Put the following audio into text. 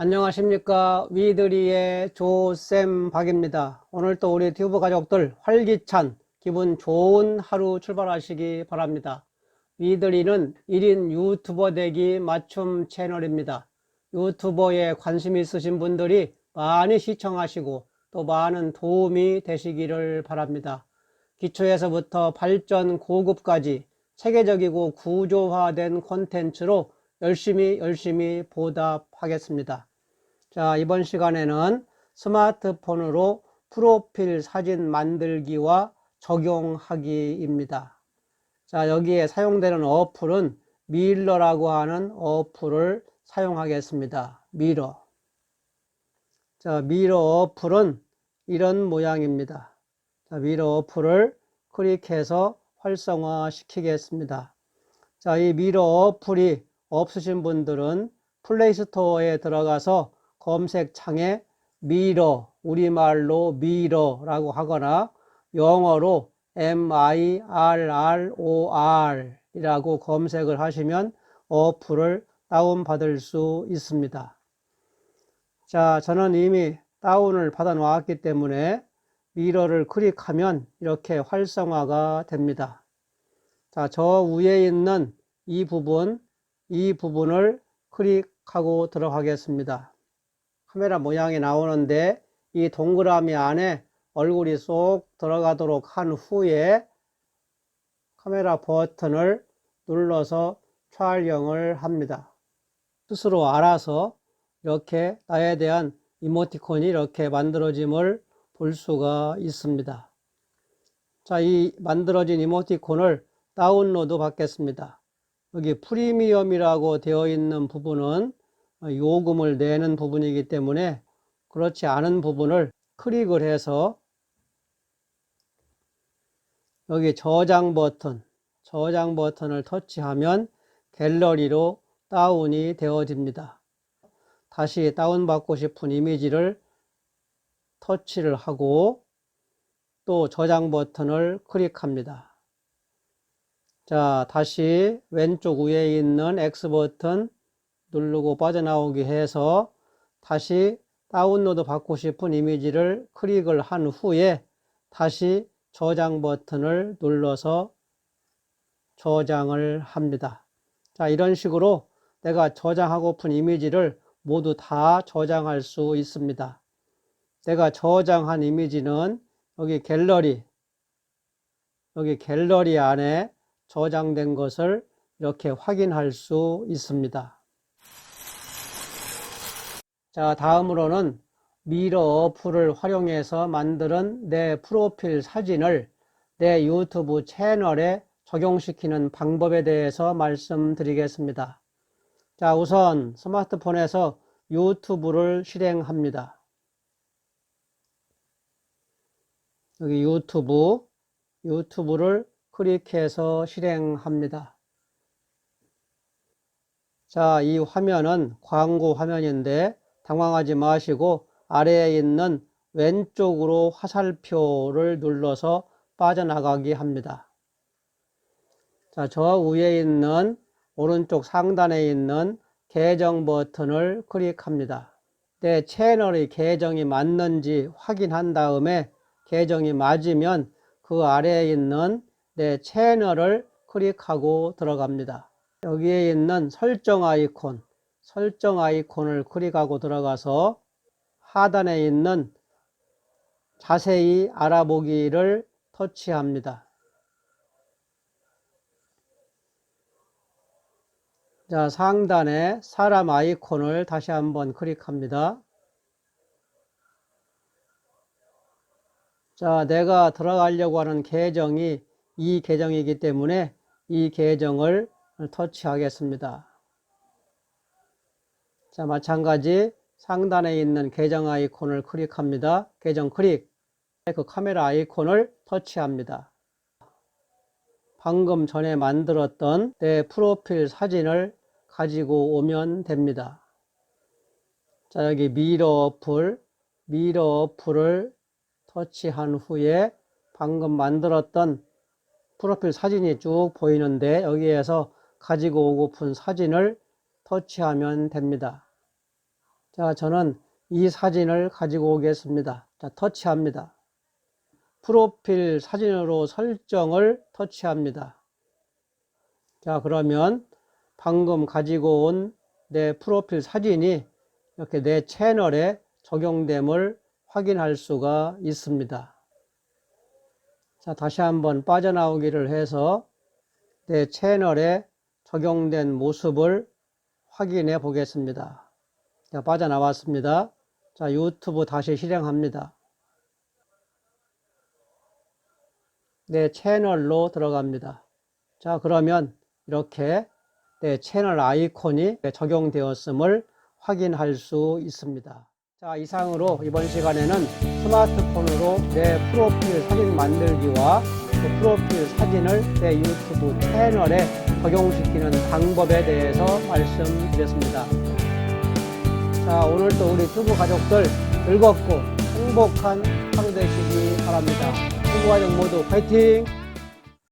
안녕하십니까. 위드리의 조쌤 박입니다. 오늘 또 우리 튜브 가족들 활기찬 기분 좋은 하루 출발하시기 바랍니다. 위드리는 1인 유튜버 되기 맞춤 채널입니다. 유튜버에 관심 있으신 분들이 많이 시청하시고 또 많은 도움이 되시기를 바랍니다. 기초에서부터 발전 고급까지 체계적이고 구조화된 콘텐츠로 열심히 열심히 보답하겠습니다. 자, 이번 시간에는 스마트폰으로 프로필 사진 만들기와 적용하기입니다. 자, 여기에 사용되는 어플은 밀러라고 하는 어플을 사용하겠습니다. 미러. 자, 미러 어플은 이런 모양입니다. 자, 미러 어플을 클릭해서 활성화 시키겠습니다. 자, 이 미러 어플이 없으신 분들은 플레이스토어에 들어가서 검색창에 미러, 우리말로 미러라고 하거나 영어로 M-I-R-R-O-R 이라고 검색을 하시면 어플을 다운받을 수 있습니다. 자, 저는 이미 다운을 받아 놓았기 때문에 미러를 클릭하면 이렇게 활성화가 됩니다. 자, 저 위에 있는 이 부분, 이 부분을 클릭하고 들어가겠습니다. 카메라 모양이 나오는데 이 동그라미 안에 얼굴이 쏙 들어가도록 한 후에 카메라 버튼을 눌러서 촬영을 합니다. 스스로 알아서 이렇게 나에 대한 이모티콘이 이렇게 만들어짐을 볼 수가 있습니다. 자, 이 만들어진 이모티콘을 다운로드 받겠습니다. 여기 프리미엄이라고 되어 있는 부분은 요금을 내는 부분이기 때문에 그렇지 않은 부분을 클릭을 해서 여기 저장 버튼, 저장 버튼을 터치하면 갤러리로 다운이 되어집니다. 다시 다운받고 싶은 이미지를 터치를 하고 또 저장 버튼을 클릭합니다. 자, 다시 왼쪽 위에 있는 X 버튼 누르고 빠져나오게 해서 다시 다운로드 받고 싶은 이미지를 클릭을 한 후에 다시 저장 버튼을 눌러서 저장을 합니다. 자, 이런 식으로 내가 저장하고픈 이미지를 모두 다 저장할 수 있습니다. 내가 저장한 이미지는 여기 갤러리, 여기 갤러리 안에 저장된 것을 이렇게 확인할 수 있습니다. 자, 다음으로는 미러 어플을 활용해서 만드는 내 프로필 사진을 내 유튜브 채널에 적용시키는 방법에 대해서 말씀드리겠습니다. 자, 우선 스마트폰에서 유튜브를 실행합니다. 여기 유튜브, 유튜브를 클릭해서 실행합니다. 자, 이 화면은 광고 화면인데 당황하지 마시고 아래에 있는 왼쪽으로 화살표를 눌러서 빠져나가기 합니다. 자, 저 위에 있는 오른쪽 상단에 있는 계정 버튼을 클릭합니다. 내 채널의 계정이 맞는지 확인한 다음에 계정이 맞으면 그 아래에 있는 내 채널을 클릭하고 들어갑니다. 여기에 있는 설정 아이콘, 설정 아이콘을 클릭하고 들어가서 하단에 있는 자세히 알아보기를 터치합니다. 자, 상단에 사람 아이콘을 다시 한번 클릭합니다. 자, 내가 들어가려고 하는 계정이 이 계정이기 때문에 이 계정을 터치하겠습니다. 자, 마찬가지 상단에 있는 계정 아이콘을 클릭합니다. 계정 클릭. 그 카메라 아이콘을 터치합니다. 방금 전에 만들었던 내 프로필 사진을 가지고 오면 됩니다. 자, 여기 미러 어플, 미러 어플을 터치한 후에 방금 만들었던 프로필 사진이 쭉 보이는데 여기에서 가지고 오고픈 사진을 터치하면 됩니다. 자, 저는 이 사진을 가지고 오겠습니다. 자, 터치합니다. 프로필 사진으로 설정을 터치합니다. 자, 그러면 방금 가지고 온 내 프로필 사진이 이렇게 내 채널에 적용됨을 확인할 수가 있습니다. 자, 다시 한번 빠져나오기를 해서 내 채널에 적용된 모습을 확인해 보겠습니다. 자, 빠져나왔습니다. 자, 유튜브 다시 실행합니다. 내 채널로 들어갑니다. 자, 그러면 이렇게 내 채널 아이콘이 적용되었음을 확인할 수 있습니다. 자, 이상으로 이번 시간에는 스마트폰으로 내 프로필 사진 만들기와 그 프로필 사진을 내 유튜브 채널에 적용시키는 방법에 대해서 말씀드렸습니다. 자, 오늘도 우리 두부 가족들 즐겁고 행복한 하루 되시기 바랍니다. 두부 가족 모두 파이팅!